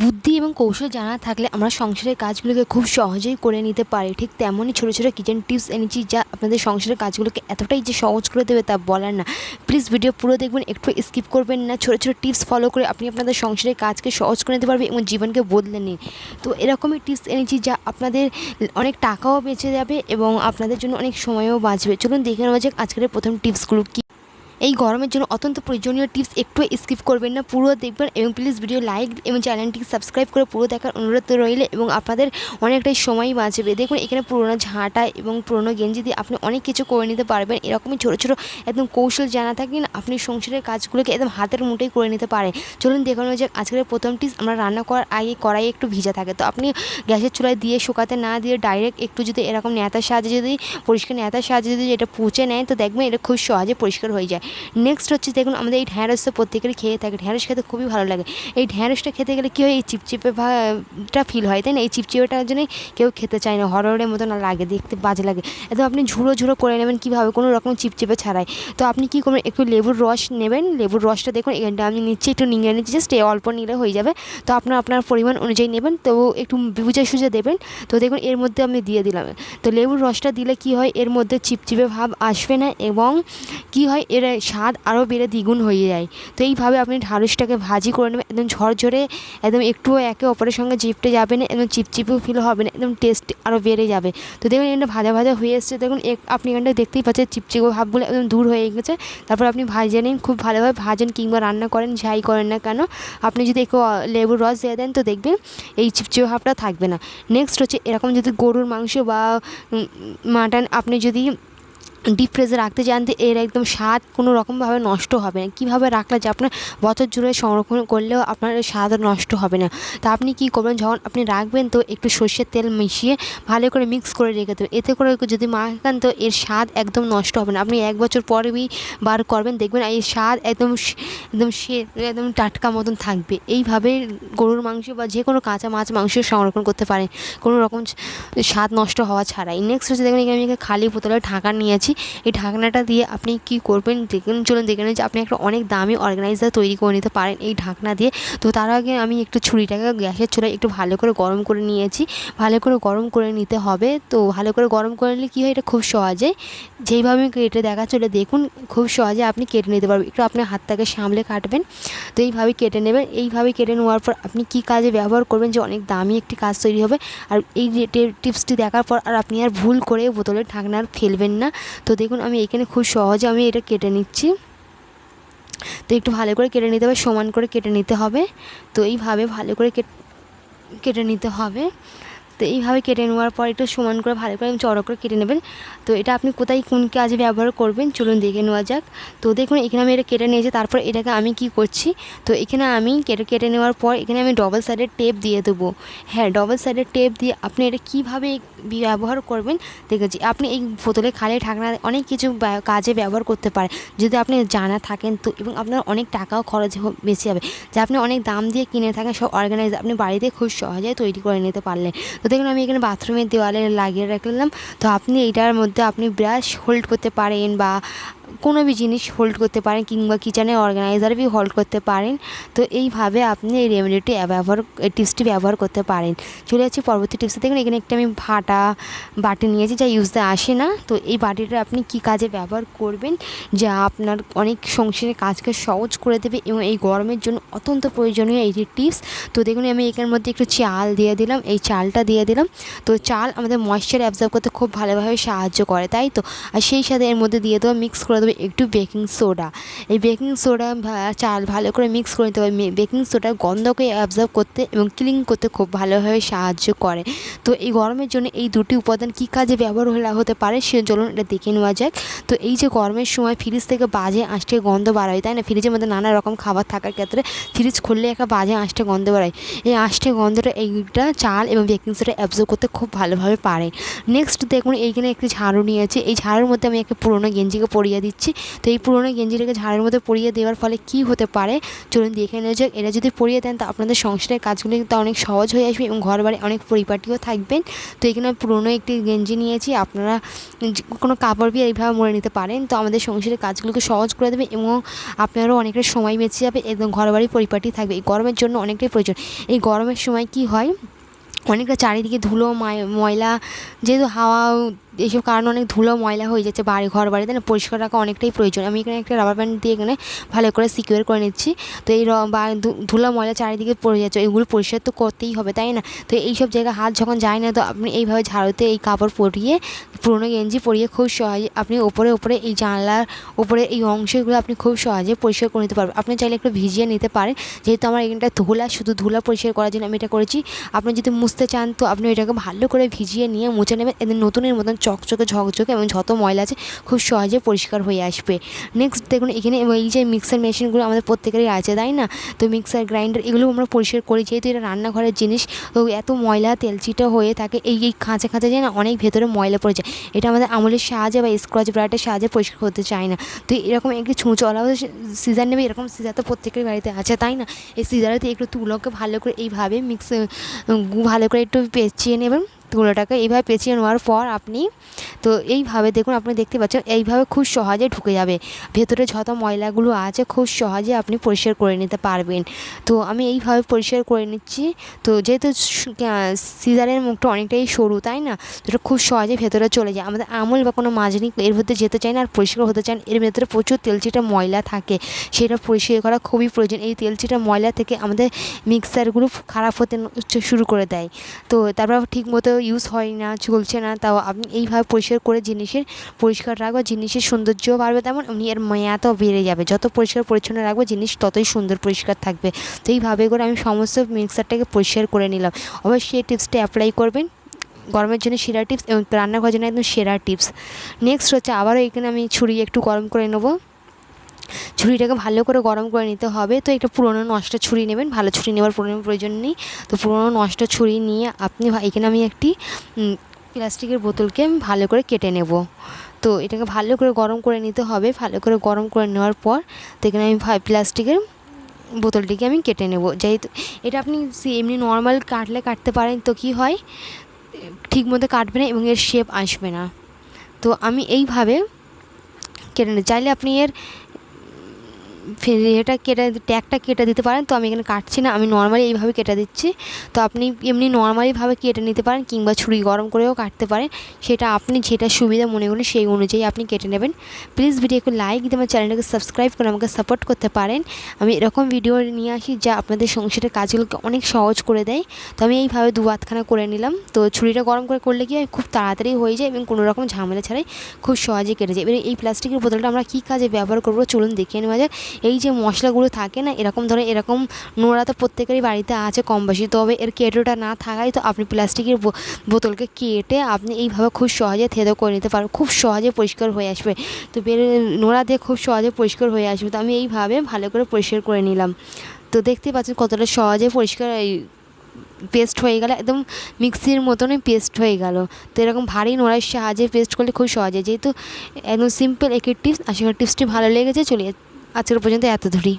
বুদ্ধি এবং কৌশল জানা থাকলে আমরা সংসারের কাজগুলোকে খুব সহজেই করে নিতে পারি। ঠিক তেমনই ছোটো ছোটো কিচেন টিপস এনেছি যা আপনাদের সংসারের কাজগুলোকে এতটাই যে সহজ করে দেবে তা বলার না। প্লিজ ভিডিও পুরো দেখবেন, একটু স্কিপ করবেন না। ছোটো ছোটো টিপস ফলো করে আপনি আপনাদের সংসারের কাজকে সহজ করে নিতে পারবেন এবং জীবনকে বদলে নিন। তো এরকমই টিপস এনেছি যা আপনাদের অনেক টাকাও বেঁচে যাবে এবং আপনাদের জন্য অনেক সময়ও বাঁচবে। চলুন দেখে নেওয়া যাক আজকের প্রথম টিপসগুলো কী। এই গরমের জন্য অত্যন্ত প্রয়োজনীয় টিপস একটু স্কিপ করবেন না। পুরো দেখবেন এবং প্লিজ ভিডিও লাইক এবং চ্যানেলটিকে সাবস্ক্রাইব করে পুরো দেখার অনুরোধ রইলে এবং আপনাদের অনেকটাই সময় বাঁচবে। দেখুন, এখানে পুরোনো ঝাঁটা এবং পুরোনো গেঞ্জি দিয়ে আপনি অনেক কিছু করে নিতে পারবেন। এরকমই ছোটো ছোটো একদম কৌশল জানা থাকলে না আপনি সংসারের কাজগুলোকে একদম হাতের মুঠেই করে নিতে পারেন। চলুন দেখানো যাক আজকের প্রথম টিপস আমরা রান্না করার আগে কড়াই একটু ভিজা থাকে। তো আপনি গ্যাসের চুলায় দিয়ে শুকাতে না দিয়ে ডাইরেক্ট একটু যদি এরকম নেতার সাহায্যে যদি, পরিষ্কার নেতার সাহায্যে যদি এটা পুঁছে নেয়, তো দেখবেন এটা খুব সহজে পরিষ্কার হয়ে যায়। নেক্সট হচ্ছে দেখুন আমাদের এই ঢ্যাঁড়স তো প্রত্যেকেরই খেয়ে থাকে। ঢ্যাঁড়স খেতে খুবই ভালো লাগে। এই ঢ্যাঁড়সটা খেতে গেলে কী হয়? এই চিপচিপে ভাটা ফিল হয়, তাই না? এই চিপচিপেটার জন্যই কেউ খেতে চায় না। হরহরের মতো না লাগে, দেখতে বাজে লাগে। একদম আপনি ঝুড়ো ঝুড়ো করে নেবেন কীভাবে? কোনো রকম চিপচিপে ছাড়াই। তো আপনি কী করবেন? একটু লেবুর রস নেবেন। লেবুর রসটা দেখুন এখানটা আমি নিচ্ছি একটু নিংড়ে নিচ্ছি, জাস্ট অল্প নিলে হয়ে যাবে। তো আপনার আপনার পরিমাণ অনুযায়ী নেবেন। তো একটু বুঝে সুঝে দেবেন। তো দেখুন, এর মধ্যে আমি দিয়ে দিলাম। তো লেবুর রসটা দিলে কি হয়? এর মধ্যে চিপচিপে ভাব আসবে না এবং কি হয়? এর স্বাদ আরও বেড়ে দ্বিগুণ হয়ে যায়। তো এইভাবে আপনি ঢ্যাঁড়সটাকে ভাজি করে নেবেন, একদম ঝরঝরে, একদম একটুও একে অপরের সঙ্গে চিপটে যাবে না, একদম চিপচিপেও ফিল হবে না, একদম টেস্ট আরও বেড়ে যাবে। তো দেখুন এটা ভাজা ভাজা হয়ে এসছে, দেখুন আপনি এখানটা দেখতেই পাচ্ছেন চিপচিপে ভাবগুলো একদম দূর হয়ে গেছে। তারপর আপনি ভাজে নিন, খুব ভালোভাবে ভাজেন কিংবা রান্না করেন, যাই করেন না কেন। আপনি যদি একটু লেবুর রস দিয়ে দেন তো দেখবেন এই চিপচিপে ভাবটা থাকবে না। নেক্সট হচ্ছে এরকম যদি গরুর মাংস বা মাটন আপনি যদি ডিপ ফ্রিজে রাখতে চান এর একদম স্বাদ কোনো রকমভাবে নষ্ট হবে না। কীভাবে রাখলে যে আপনার বছর জুড়ে সংরক্ষণ করলেও আপনার স্বাদ নষ্ট হবে না? তা আপনি কী করবেন? যখন আপনি রাখবেন তো একটু সর্ষের তেল মিশিয়ে ভালো করে মিক্স করে রেখে দেবেন। এতে করে যদি মাখান তো এর স্বাদ একদম নষ্ট হবে না। আপনি এক বছর পরেই বার করবেন, দেখবেন এই স্বাদ একদম একদম সে, একদম টাটকা মতন থাকবে। এইভাবে গরুর মাংস বা যে কোনো কাঁচা মাছ মাংস সংরক্ষণ করতে পারেন। কোনো রকম স্বাদ নষ্ট হওয়া ছাড়াই। নেক্সট হচ্ছে দেখবেন এখানে আমি খালি বোতলে ঢাকা নিয়েছি। এই ঢাকনাটা দিয়ে আপনি কি করবেন? দেখুন, চলুন দেখে নিন যে আপনি একটা অনেক দামি অর্গানাইজার তৈরি করে নিতে পারেন এই ঢাকনা দিয়ে। তো তার আগে আমি একটু ছুরিটাকে গ্যাসের চুলায় একটু ভালো করে গরম করে নিয়েছি। ভালো করে গরম করে নিতে হবে। তো ভালো করে গরম করে নিলে কী হয়? এটা খুব সহজে যেইভাবে কেটে দেখা চলে দেখুন, খুব সহজে আপনি কেটে নিতে পারবেন। একটু আপনার হাতটাকে সামলে কাটবেন। তো এইভাবে কেটে নেবেন। এইভাবে কেটে নেওয়ার পর আপনি কি কাজে ব্যবহার করবেন যে অনেক দামি একটি কাজ তৈরি হবে। আর এই টিপসটি দেখার পর আর আপনি আর ভুল করে বোতলের ঢাকনা আর ফেলবেন না। তো দেখুন, আমি এখানে খুব সহজে আমি এটা কেটে নিচ্ছি। তো একটু ভালো করে কেটে নিতে হবে, সমান করে কেটে নিতে হবে। তো এইভাবে ভালো করে কেটে নিতে হবে। তো এইভাবে কেটে নেওয়ার পর একটু সমান করে, ভালো করে চড়ো করে কেটে নেবেন। তো এটা আপনি কোথায় কোন কাজে ব্যবহার করবেন, চলুন দেখে নেওয়া যাক। তো দেখুন, এখানে আমি এটা কেটে নিয়েছি, তারপর এটাকে আমি কি করছি? তো এখানে আমি কেটে কেটে নেওয়ার পর এখানে আমি ডবল সাইডের টেপ দিয়ে দেবো। হ্যাঁ ডবল সাইডের টেপ দিয়ে আপনি এটা কীভাবে ব্যবহার করবেন, দেখেছি। আপনি এই বোতলে খালি ঢাকনা অনেক কিছু কাজে ব্যবহার করতে পারেন। যদি আপনি জানা থাকেন তো, এবং আপনার অনেক টাকাও খরচ বেশি হবে। যে আপনি অনেক দাম দিয়ে কিনে থাকেন, সব অর্গানাইজ আপনি বাড়িতে খুব সহজে তৈরি করে নিতে পারলেন। তো দেখুন, আমি এখানে বাথরুমের দেওয়ালে লাগিয়ে রাখলাম। তো আপনি এইটার মধ্যে আপনি ব্রাশ হোল্ড করতে পারেন বা কোনো বি জিনিস হোল্ড করতে পারেন কিংবা কিচেনের অর্গানাইজার বি হোল্ড করতে পারেন। তো এইভাবে আপনি এই রেমেডিটি ব্যবহার, এই টিপসটি ব্যবহার করতে পারেন। চলে যাচ্ছি পরবর্তী টিপসে। দেখুন, এখানে একটা আমি ভাটা, বাটি নিয়েছি যা ইউজতে আসে না। তো এই বাটিটা আপনি কি কাজে ব্যবহার করবেন যা আপনার অনেক সংসারের কাজকে সহজ করে দেবে এবং এই গরমের জন্য অত্যন্ত প্রয়োজনীয় এইটি টিপস। তো দেখুন, আমি এখানের মধ্যে একটু চাল দিয়ে দিলাম। এই চালটা দিয়ে দিলাম। তো চাল আমাদের ময়েশ্চার অ্যাবজর্ব করতে খুব ভালোভাবে সাহায্য করে, তাই তো? আর সেই সাথে এর মধ্যে দিয়ে দেবো মিক্স করে দেবো একটু বেকিং সোডা। এই বেকিং সোডা চাল ভালো করে মিক্স করে নিতে হবে। বেকিং সোডা গন্ধকে অ্যাবজর্ব করতে এবং ক্লিন করতে খুব ভালোভাবে সাহায্য করে। তো এই গরমের জন্য এই দুটি উপাদান কী কাজে ব্যবহার হতে পারে সে চলুন এটা দেখে নেওয়া যাক। তো এই যে গরমের সময় ফ্রিজ থেকে বাজে আঁশটে গন্ধ বার হয় তাই না? ফ্রিজের মধ্যে নানা রকম খাবার থাকার ক্ষেত্রে ফ্রিজ খুললে একটা বাজে আঁশটে গন্ধ বার হয় এই আঁশটে গন্ধটা এইটা চাল এবং বেকিং সোডা অ্যাবজর্ব করতে খুব ভালোভাবে পারে। নেক্সট দেখুন, এইখানে একটি ঝাড়ু নিয়েছি। এই ঝাড়ুর মধ্যে আমি একটা পুরোনো গেঞ্জিকে পরিয়ে দিচ্ছি। দিচ্ছি তো এই পুরোনো গেঞ্জিটাকে ঝাড়ের মধ্যে পরিয়ে দেওয়ার ফলে কী হতে পারে? চলুন দেখে নেওয়া যাক। এটা যদি পরিয়ে দেন, তো আপনাদের সংসারের কাজগুলো কিন্তু অনেক সহজ হয়ে আসবে এবং ঘর বাড়ি অনেক পরিপাটিও থাকবেন। তো এখানে পুরোনো একটি গেঞ্জি নিয়েছি। আপনারা কোনো কাপড় দিয়ে এইভাবে মরে নিতে পারেন। তো আমাদের সংসারের কাজগুলোকে সহজ করে দেবে এবং আপনারও অনেকটা সময় বেঁচে যাবে এবং ঘর বাড়ি পরিপাটি থাকবে। এই গরমের জন্য অনেকটাই প্রয়োজন। এই গরমের সময় কি হয়? অনেকটা চারিদিকে ধুলো, মায়- ময়লা, যেহেতু হাওয়া এইসব কারণে অনেক ধুলো, ময়লা হয়ে যাচ্ছে বাড়ি, ঘর, বাড়িতে, না পরিষ্কার রাখা অনেকটাই প্রয়োজন। আমি এখানে একটা রাবার ব্যান্ড দিয়ে এখানে ভালো করে সিকিউর করে নিচ্ছি। তো এই ধুলো, ময়লা চারিদিকে পড়ে যাচ্ছে, এগুলো পরিষ্কার তো করতেই হবে, তাই না? তো এইসব জায়গায় হাত যখন যায় না, তো আপনি এইভাবে ঝাড়ুতে এই কাপড় পরিয়ে, পুরোনো গেঞ্জি পরিয়ে খুব সহজে আপনি ওপরে ওপরে এই জানলার ওপরে এই অংশগুলো আপনি খুব সহজে পরিষ্কার করে নিতে পারবেন। আপনি চাইলে একটু ভিজিয়ে নিতে পারেন যেহেতু আমার এখানটা ধুলা, শুধু ধুলা পরিষ্কার করার জন্য আমি এটা করেছি। আপনি যদি মুছতে চান, তো আপনি এটাকে ভালো করে ভিজিয়ে নিয়ে মুছে নেবেন। এদের নতুনের মতন চকচকে, ঝকঝকে এবং যত ময়লা আছে খুব সহজে পরিষ্কার হয়ে আসবে। নেক্সট দেখুন, এখানে এই যে মিক্সার মেশিনগুলো আমাদের প্রত্যেকেরই আছে, তাই না? তো মিক্সার গ্রাইন্ডার এগুলো আমরা পরিষ্কার করি, যেহেতু এটা রান্নাঘরের জিনিস, তো এত ময়লা, তেলচিটা হয়ে থাকে, এই এই খাঁচা খাঁচা যায় না অনেক ভেতরে ময়লা পড়ে যায়। এটা আমাদের আমলের সাহায্যে বা স্ক্রচ ব্রাইটের সাহায্যে পরিষ্কার করতে চায় না। তো এরকম একটু ছুঁচলা সিজার নেবে, এরকম সিজার তো প্রত্যেকের বাড়িতে আছে, তাই না? এই সিজারেতে একটু তুলোকে ভালো করে এইভাবে মিক্স ভালো করে একটু পেঁচিয়ে নেবেন। তুলোটাকে এইভাবে পেঁচিয়ে নেওয়ার পর আপনি তো এইভাবে দেখুন, আপনি দেখতে পাচ্ছেন, এইভাবে খুব সহজে ঢুকে যাবে। ভেতরে যত ময়লাগুলো আছে, খুব সহজে আপনি পরিষ্কার করে নিতে পারবেন। তো আমি এইভাবে পরিষ্কার করে নিচ্ছি। তো যেহেতু সিজারের মুখটা অনেকটাই সরু, তাই না? এটা খুব সহজে ভেতরে চলে যায়। আমাদের আমুল বা কোনো মাজনি, এর ভেতরে যেতে চায় না আর পরিষ্কার হতে চান এর ভেতরে প্রচুর তেলচিটা ময়লা থাকে। সেটা পরিষ্কার করা খুবই প্রয়োজন। এই তেলচিটা ময়লা থেকে আমাদের মিক্সারগুলো খারাপ হতে শুরু করে দেয়। তো তারপর ঠিক মতো ইউজ হয় না, চলছে না, তাও আপনি এইভাবে পরিষ্কার করে জিনিসের, পরিষ্কার রাখব, জিনিসের সৌন্দর্যও বাড়বে তেমন এমনি এর মেয়াদও বেড়ে যাবে। যত পরিষ্কার পরিচ্ছন্ন রাখব, জিনিস ততই সুন্দর পরিষ্কার থাকবে। তো এইভাবে করে আমি সমস্ত মিক্সারটাকে পরিষ্কার করে নিলাম। অবশ্যই এই টিপসটা অ্যাপ্লাই করবেন। গরমের জন্য সেরা টিপস এবং রান্নাঘরের জন্য একদম সেরা টিপস। নেক্সট হচ্ছে আবারও এখানে আমি ছুরি একটু গরম করে নেব। ছুরিটাকে ভালো করে গরম করে নিতে হবে। তো একটা পুরোনো নষ্ট ছুরি নেবেন, ভালো ছুরি নেওয়ার পুরোনো প্রয়োজন নেই। তো পুরোনো নষ্ট ছুরি নিয়ে আপনি এখানে আমি একটি প্লাস্টিকের বোতলকে আমি ভালো করে কেটে নেব। তো এটাকে ভালো করে গরম করে নিতে হবে। ভালো করে গরম করে নেওয়ার পর তো এখানে আমি প্লাস্টিকের বোতলটিকে আমি কেটে নেব। যেহেতু এটা আপনি এমনি নর্মাল কাটলে কাটতে পারেন তো কি হয়? ঠিক মতো কাটবে না এবং এর শেপ আসবে না। তো আমি এইভাবে কেটে চাইলে আপনি এর এটা কেটে, ট্যাগটা কেটে দিতে পারেন। তো আমি এখানে কাটছি না, আমি নর্মালি এইভাবে কেটে দিচ্ছি। তো আপনি এমনি নর্মালিভাবে কেটে নিতে পারেন কিংবা ছুরি গরম করেও কাটতে পারেন। সেটা আপনি যেটা সুবিধা মনে করেন সেই অনুযায়ী আপনি কেটে নেবেন। প্লিজ ভিডিওকে লাইক দিয়ে আমার চ্যানেলটাকে সাবস্ক্রাইব করে আমাকে সাপোর্ট করতে পারেন। আমি এরকম ভিডিও নিয়ে আসি যা আপনাদের সংসারের কাজগুলোকে অনেক সহজ করে দেয়। তো আমি এইভাবে দু হাতখানা করে নিলাম। তো ছুরিটা গরম করে করলে কি খুব তাড়াতাড়ি হয়ে যায় এবং কোনো রকম ঝামেলা ছাড়াই খুব সহজে কেটে যায়। এবারে এই প্লাস্টিকের বোতলটা আমরা কী কাজে ব্যবহার করব? চলুন দেখিয়ে নেওয়া যাক। এই যে মশলাগুলো থাকে না, এরকম ধরে, এরকম নোড়া তো প্রত্যেকেরই বাড়িতে আছে কম বেশি, তবে এর কেটোটা না থাকায় তো আপনি প্লাস্টিকের বোতলকে কেটে আপনি এইভাবে খুব সহজে থেদো করে নিতে পারবেন খুব সহজে পরিষ্কার হয়ে আসবে। তো বেরে, নোড়া দিয়ে খুব সহজে পরিষ্কার হয়ে আসবে, তো আমি এইভাবে ভালো করে পরিষ্কার করে নিলাম। তো দেখতে পাচ্ছেন কতটা সহজে পরিষ্কার পেস্ট হয়ে গেল, একদম মিক্সির মতনই পেস্ট হয়ে গেল। তো এরকম ভারী নোড়ার সাহায্যে পেস্ট করলে খুব সহজে, যেহেতু একদম সিম্পল একই টিপস আশা করি টিপসটি ভালো লেগেছে চলিয়ে আজকের পর্যন্ত এত ধরি